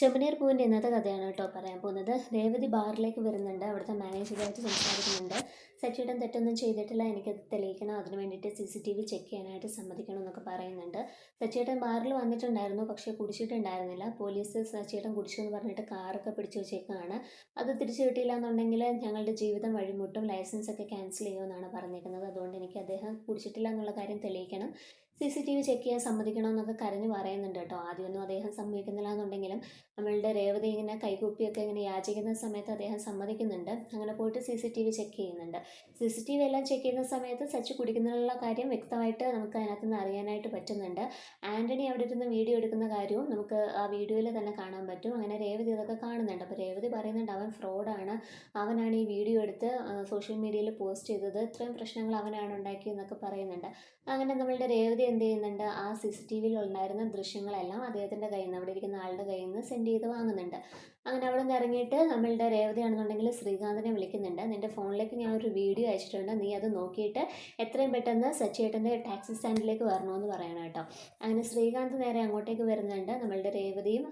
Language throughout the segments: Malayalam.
ചെമ്പനീർ പൂവിന്റെ ഇന്നത്തെ കഥയാണ് കേട്ടോ പറയാൻ പോകുന്നത്. രേവതി ബാറിലേക്ക് വരുന്നുണ്ട്. അവിടുത്തെ മാനേജറുമായിട്ട് സംസാരിക്കുന്നുണ്ട്. സച്ചിയുടെ തെറ്റൊന്നും ചെയ്തിട്ടില്ല. എനിക്കത് തെളിയിക്കണം. അതിന് വേണ്ടിയിട്ട് C C T V check ചെയ്യാനായിട്ട് സമ്മതിക്കണം എന്നൊക്കെ പറയുന്നുണ്ട്. സച്ചിയേട്ടൻ ബാറിൽ വന്നിട്ടുണ്ടായിരുന്നു. പക്ഷേ കുടിച്ചിട്ടുണ്ടായിരുന്നില്ല. പോലീസ് സച്ചിയേട്ടൻ കുടിച്ചു എന്ന് പറഞ്ഞിട്ട് കാറൊക്കെ പിടിച്ചു വെച്ചേക്കാണ്. അത് തിരിച്ചു കിട്ടിയില്ല എന്നുണ്ടെങ്കിൽ ഞങ്ങളുടെ ജീവിതം വഴിമുട്ടും. ലൈസൻസ് ഒക്കെ ക്യാൻസൽ ചെയ്യുമെന്നാണ് പറഞ്ഞിരുന്നത് അതുകൊണ്ട് എനിക്ക് അദ്ദേഹം കുടിച്ചിട്ടില്ല എന്നുള്ള കാര്യം തെളിയിക്കണം. C C T V check ചെയ്യാൻ സമ്മതിക്കണമെന്നൊക്കെ കരഞ്ഞ് പറയുന്നുണ്ട് കേട്ടോ. ആദ്യമൊന്നും അദ്ദേഹം സമ്മതിക്കുന്നില്ല എന്നുണ്ടെങ്കിലും നമ്മളുടെ രേവതി ഇങ്ങനെ കൈകൂപ്പിയൊക്കെ ഇങ്ങനെ യാചിക്കുന്ന സമയത്ത് അദ്ദേഹം സമ്മതിക്കുന്നുണ്ട്. അങ്ങനെ പോയിട്ട് C C T V check ചെയ്യുന്നുണ്ട്. സി സി ടി വി എല്ലാം ചെക്ക് ചെയ്യുന്ന സമയത്ത് സച്ച് കുടിക്കുന്നുള്ള കാര്യം വ്യക്തമായിട്ട് നമുക്ക് അതിനകത്ത് നിന്ന് അറിയാനായിട്ട് പറ്റുന്നുണ്ട്. ആന്റണി അവിടെ ഇരുന്ന് വീഡിയോ എടുക്കുന്ന കാര്യവും നമുക്ക് ആ വീഡിയോയിൽ തന്നെ കാണാൻ പറ്റും. അങ്ങനെ രേവതി ഇതൊക്കെ കാണുന്നുണ്ട്. അപ്പോൾ രേവതി പറയുന്നുണ്ട് അവൻ ഫ്രോഡാണ്. അവനാണ് ഈ വീഡിയോ എടുത്ത് സോഷ്യൽ മീഡിയയിൽ പോസ്റ്റ് ചെയ്തത്. ഇത്രയും പ്രശ്നങ്ങൾ അവനാണ് ഉണ്ടാക്കിയെന്നൊക്കെ പറയുന്നുണ്ട്. അങ്ങനെ നമ്മളുടെ രേവതി എന്ത് ചെയ്യുന്നുണ്ട്? ആ സി സി ടി വിയിൽ ഉണ്ടായിരുന്ന ദൃശ്യങ്ങളെല്ലാം അദ്ദേഹത്തിന്റെ കയ്യിൽ നിന്ന് അവിടെ ഇരിക്കുന്ന ആളുടെ കയ്യിൽ നിന്ന് സെൻഡ് ചെയ്ത് വാങ്ങുന്നുണ്ട്. അങ്ങനെ അവിടെ നിന്ന് ഇറങ്ങിയിട്ട് നമ്മളുടെ രേവതിയാണെന്നുണ്ടെങ്കിൽ ശ്രീകാന്തിനെ വിളിക്കുന്നുണ്ട്. നിന്റെ ഫോണിലേക്ക് ഞാൻ ഒരു വീഡിയോ അയച്ചിട്ടുണ്ട്. നീ അത് നോക്കിയിട്ട് എത്രയും പെട്ടെന്ന് സച്ചിയേട്ടന്റെ ടാക്സി സ്റ്റാൻഡിലേക്ക് വരണമെന്ന് പറയണം കേട്ടോ. അങ്ങനെ ശ്രീകാന്ത് നേരെ അങ്ങോട്ടേക്ക് വരുന്നുണ്ട്. നമ്മളുടെ രേവതിയും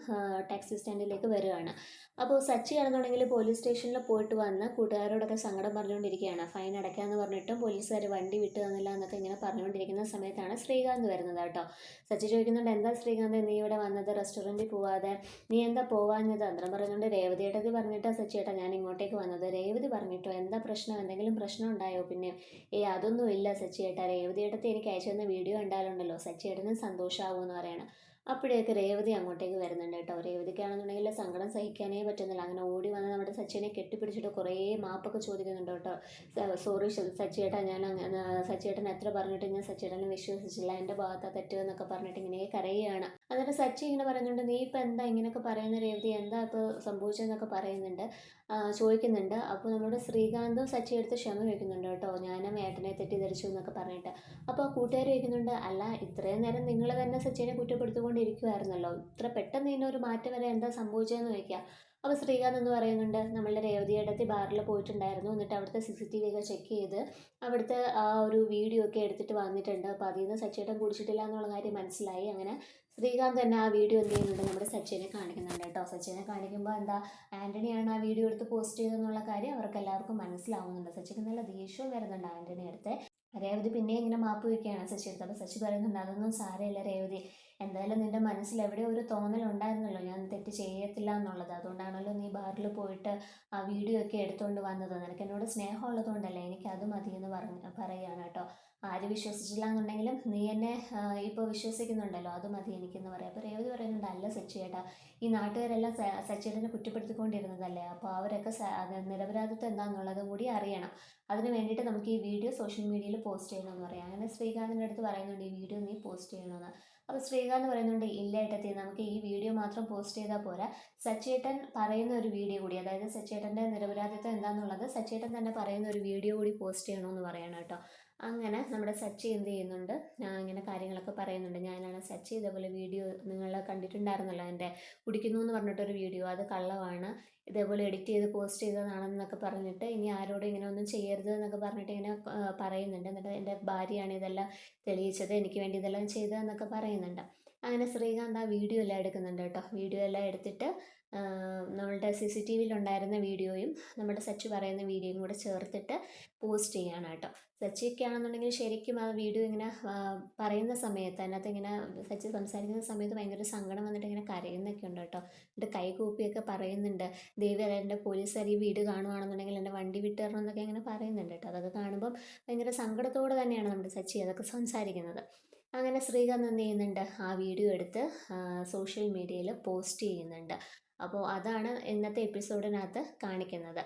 ടാക്സി സ്റ്റാൻഡിലേക്ക് വരികയാണ് അപ്പോൾ സച്ചി ആണെന്നുണ്ടെങ്കിൽ പോലീസ് സ്റ്റേഷനിൽ പോയിട്ട് വന്ന് കൂട്ടുകാരോടൊക്കെ സങ്കടം പറഞ്ഞുകൊണ്ടിരിക്കുകയാണ്. ഫൈൻ അടയ്ക്കാമെന്ന് പറഞ്ഞിട്ടും പോലീസുകാർ വണ്ടി വിട്ടു തന്നില്ല എന്നൊക്കെ ഇങ്ങനെ പറഞ്ഞുകൊണ്ടിരിക്കുന്ന സമയത്താണ് ശ്രീകാന്ത് വരുന്നത് കേട്ടോ. സച്ചി ചോദിക്കുന്നുണ്ട് എന്താ ശ്രീകാന്ത് നീ ഇവിടെ വന്നത്? റെസ്റ്റോറന്റിൽ പോവാതെ നീ എന്താ പോവാഞ്ഞത്? അന്തരം പറയുന്നുണ്ട് രേവതിയേട്ടത്തി പറഞ്ഞിട്ടാ സച്ചിയേട്ടാ ഞാൻ ഇങ്ങോട്ടേക്ക് വന്നത്. രേവതി പറഞ്ഞിട്ടോ എന്താ പ്രശ്നം? എന്തെങ്കിലും പ്രശ്നം ഉണ്ടായോ? പിന്നെ ഏ അതൊന്നും ഇല്ല സച്ചിയേട്ടാ. രേവതിയേട്ടത്തെ എനിക്ക് അയച്ചു തന്ന വീഡിയോ കണ്ടാലുണ്ടല്ലോ. സച്ചിയേട്ടനും സന്തോഷമാകുമെന്ന് പറയണം. അപ്പോഴേക്ക് രേവതി അങ്ങോട്ടേക്ക് വരുന്നുണ്ട് കേട്ടോ. രേവതിക്കാണെന്നുണ്ടെങ്കിൽ സങ്കടം സഹിക്കാനേ പറ്റുന്നില്ല. അങ്ങനെ ഓടി വന്ന് നമ്മുടെ സച്ചിനെ കെട്ടിപ്പിടിച്ചിട്ട് കുറേ മാപ്പൊക്കെ ചോദിക്കുന്നുണ്ട് കേട്ടോ. സോറി സച്ചിയേട്ടാ ഞാൻ അങ്ങനെ സച്ചിയേട്ടൻ എത്ര പറഞ്ഞിട്ട് ഞാൻ സച്ചിയേട്ടനെ വിശ്വസിച്ചില്ല. എന്റെ ഭാഗത്താണ് തെറ്റ് എന്നൊക്കെ പറഞ്ഞിട്ട് ഇങ്ങനെ കരയുകയാണ്. എന്നിട്ട് സച്ചി ഇങ്ങനെ പറയുന്നുണ്ട് നീ ഇപ്പം എന്താ ഇങ്ങനെയൊക്കെ പറയുന്ന രേവതി? എന്താ ഇപ്പോൾ സംഭവിച്ചതെന്നൊക്കെ പറയുന്നുണ്ട് ചോദിക്കുന്നുണ്ട്. അപ്പോൾ നമ്മുടെ ശ്രീകാന്തും സച്ചി എടുത്ത് ക്ഷമ വയ്ക്കുന്നുണ്ട് കേട്ടോ. ഞാനും ഏട്ടനെ തെറ്റിദ്ധരിച്ചു എന്നൊക്കെ പറഞ്ഞിട്ട്. അപ്പോൾ ആ കൂട്ടുകാർ ചോദിക്കുന്നുണ്ട് അല്ല ഇത്രയും നേരം നിങ്ങൾ തന്നെ സച്ചിനെ കുറ്റപ്പെടുത്തിക്കൊണ്ടിരിക്കുമായിരുന്നല്ലോ ഇത്ര പെട്ടെന്ന് ഇതിനൊരു മാറ്റം വരെ എന്താ സംഭവിച്ചതെന്ന് ചോദിക്കുക അപ്പോൾ ശ്രീകാന്ത് എന്ന് പറയുന്നുണ്ട്? നമ്മളുടെ രേവതിയടത്തി ബാറിൽ പോയിട്ടുണ്ടായിരുന്നു. എന്നിട്ട് അവിടുത്തെ സി സി ടി വി ഒക്കെ ചെക്ക് ചെയ്ത് അവിടുത്തെ ആ ഒരു വീഡിയോ ഒക്കെ എടുത്തിട്ട് വന്നിട്ടുണ്ട്. അപ്പോൾ അതിൽ നിന്ന് സച്ചേട്ടൻ കുടിച്ചിട്ടില്ല എന്നുള്ള കാര്യം മനസ്സിലായി. അങ്ങനെ ശ്രീകാന്ത് തന്നെ ആ വീഡിയോ എന്ത് ചെയ്യുന്നുണ്ട്? നമ്മുടെ സച്ചിനെ കാണിക്കുന്നുണ്ട് കേട്ടോ. സച്ചിനെ കാണിക്കുമ്പോൾ എന്താ ആന്റണിയാണ് ആ വീഡിയോ എടുത്ത് പോസ്റ്റ് ചെയ്തെന്നുള്ള കാര്യം അവർക്ക് എല്ലാവർക്കും മനസ്സിലാവുന്നുണ്ട്. സച്ചിക്ക് നല്ല ദേഷ്യവും വരുന്നുണ്ട് ആന്റണി അടുത്ത്. രേവതി പിന്നെ ഇങ്ങനെ മാപ്പ് വയ്ക്കുകയാണ് സച്ചി അടുത്ത്. അപ്പോൾ സച്ചി പറയുന്നുണ്ട് അതൊന്നും സാരമില്ല രേവതി. എന്തായാലും നിന്റെ മനസ്സിൽ എവിടെ ഒരു തോന്നലുണ്ടായിരുന്നല്ലോ ഞാൻ തെറ്റ് ചെയ്യത്തില്ല എന്നുള്ളത്. അതുകൊണ്ടാണല്ലോ നീ ബാറിൽ പോയിട്ട് ആ വീഡിയോ ഒക്കെ എടുത്തുകൊണ്ട് വന്നത്. നിനക്ക് എന്നോട് സ്നേഹമുള്ളതുകൊണ്ടല്ലേ എനിക്ക് അത് മതി എന്ന് പറഞ്ഞ് പറയുകയാണ് കേട്ടോ. ആര് വിശ്വസിച്ചില്ല എന്നുണ്ടെങ്കിലും നീ എന്നെ ഇപ്പോൾ വിശ്വസിക്കുന്നുണ്ടല്ലോ. അത് മതി എനിക്കെന്ന് പറയാം. അപ്പോൾ രേവതി പറയുന്നുണ്ട് അല്ല സച്ചിയേട്ടാ ഈ നാട്ടുകാരെല്ലാം സച്ചിയേട്ടനെ കുറ്റപ്പെടുത്തിക്കൊണ്ടിരുന്നതല്ലേ? അപ്പോൾ അവരൊക്കെ നിരപരാധിത്വം എന്താണെന്നുള്ളതും കൂടി അറിയണം. അതിന് വേണ്ടിയിട്ട് നമുക്ക് ഈ വീഡിയോ സോഷ്യൽ മീഡിയയിൽ പോസ്റ്റ് ചെയ്യണമെന്ന് പറയാം. അങ്ങനെ ശ്രീകാന്തിന്റെ അടുത്ത് പറയുന്നുണ്ട് ഈ വീഡിയോ നീ പോസ്റ്റ് ചെയ്യണമെന്ന്. അപ്പോൾ ശ്രീകാന്ത് പറയുന്നുണ്ട് ഇല്ല ഏട്ടത്തി നമുക്ക് ഈ വീഡിയോ മാത്രം പോസ്റ്റ് ചെയ്താൽ പോരാ. സച്ചേട്ടൻ പറയുന്ന ഒരു വീഡിയോ കൂടി അതായത് സച്ചേട്ടന്റെ നിരപരാധിത്വം എന്താണെന്നുള്ളത് സച്ചേട്ടൻ തന്നെ പറയുന്ന ഒരു വീഡിയോ കൂടി പോസ്റ്റ് ചെയ്യണമെന്ന് പറയണം കേട്ടോ. അങ്ങനെ നമ്മുടെ സച്ചി എന്ത് ചെയ്യുന്നുണ്ട്? ഞാൻ ഇങ്ങനെ കാര്യങ്ങളൊക്കെ പറയുന്നുണ്ട്. ഞാനാണ് സച്ചി ഇതേപോലെ വീഡിയോ നിങ്ങൾ കണ്ടിട്ടുണ്ടായിരുന്നല്ലോ എന്റെ കുടിക്കുന്നു എന്ന് പറഞ്ഞിട്ടൊരു വീഡിയോ. അത് കള്ളമാണ്. ഇതേപോലെ എഡിറ്റ് ചെയ്ത് പോസ്റ്റ് ചെയ്തതാണെന്നൊക്കെ പറഞ്ഞിട്ട് ഇനി ആരോടും ഇങ്ങനെ ഒന്നും ചെയ്യരുത് എന്നൊക്കെ പറഞ്ഞിട്ട് ഇങ്ങനെ പറയുന്നുണ്ട്. എന്നിട്ട് എന്റെ ഭാര്യയാണ് ഇതെല്ലാം തെളിയിച്ചത് എനിക്ക് വേണ്ടി ഇതെല്ലാം ചെയ്തതെന്നൊക്കെ പറയുന്നുണ്ട്. അങ്ങനെ ശ്രീകാന്ത് ആ വീഡിയോ എല്ലാം എടുക്കുന്നുണ്ട് കേട്ടോ. വീഡിയോ എല്ലാം എടുത്തിട്ട് നമ്മളുടെ സി സി ടി വിയിലുണ്ടായിരുന്ന വീഡിയോയും നമ്മുടെ സച്ച് പറയുന്ന വീഡിയോയും കൂടെ ചേർത്തിട്ട് പോസ്റ്റ് ചെയ്യാണ് കേട്ടോ. സച്ചിയൊക്കെ ആണെന്നുണ്ടെങ്കിൽ ശരിക്കും ആ വീഡിയോ ഇങ്ങനെ പറയുന്ന സമയത്ത് അതിനകത്ത് ഇങ്ങനെ സച്ചി സംസാരിക്കുന്ന സമയത്ത് ഭയങ്കര സങ്കടം വന്നിട്ട് ഇങ്ങനെ കരയുന്നൊക്കെ ഉണ്ട് കേട്ടോ. എന്നിട്ട് കൈകൂപ്പിയൊക്കെ പറയുന്നുണ്ട്. ദേവി എന്റെ പോലീസുകാർ ഈ വീട് കാണുവാണെന്നുണ്ടെങ്കിൽ എന്റെ വണ്ടി വിട്ട് എന്നൊക്കെ ഇങ്ങനെ പറയുന്നുണ്ട് കേട്ടോ. അതൊക്കെ കാണുമ്പം ഭയങ്കര സങ്കടത്തോടെ തന്നെയാണ് നമ്മുടെ സച്ചി അതൊക്കെ സംസാരിക്കുന്നത്. അങ്ങനെ ശ്രീകാന്ത് എന്ത് ചെയ്യുന്നുണ്ട്? ആ വീഡിയോ എടുത്ത് സോഷ്യൽ മീഡിയയിൽ പോസ്റ്റ് ചെയ്യുന്നുണ്ട്. അപ്പോൾ അതാണ് ഇന്നത്തെ എപ്പിസോഡിനകത്ത് കാണിക്കുന്നത്.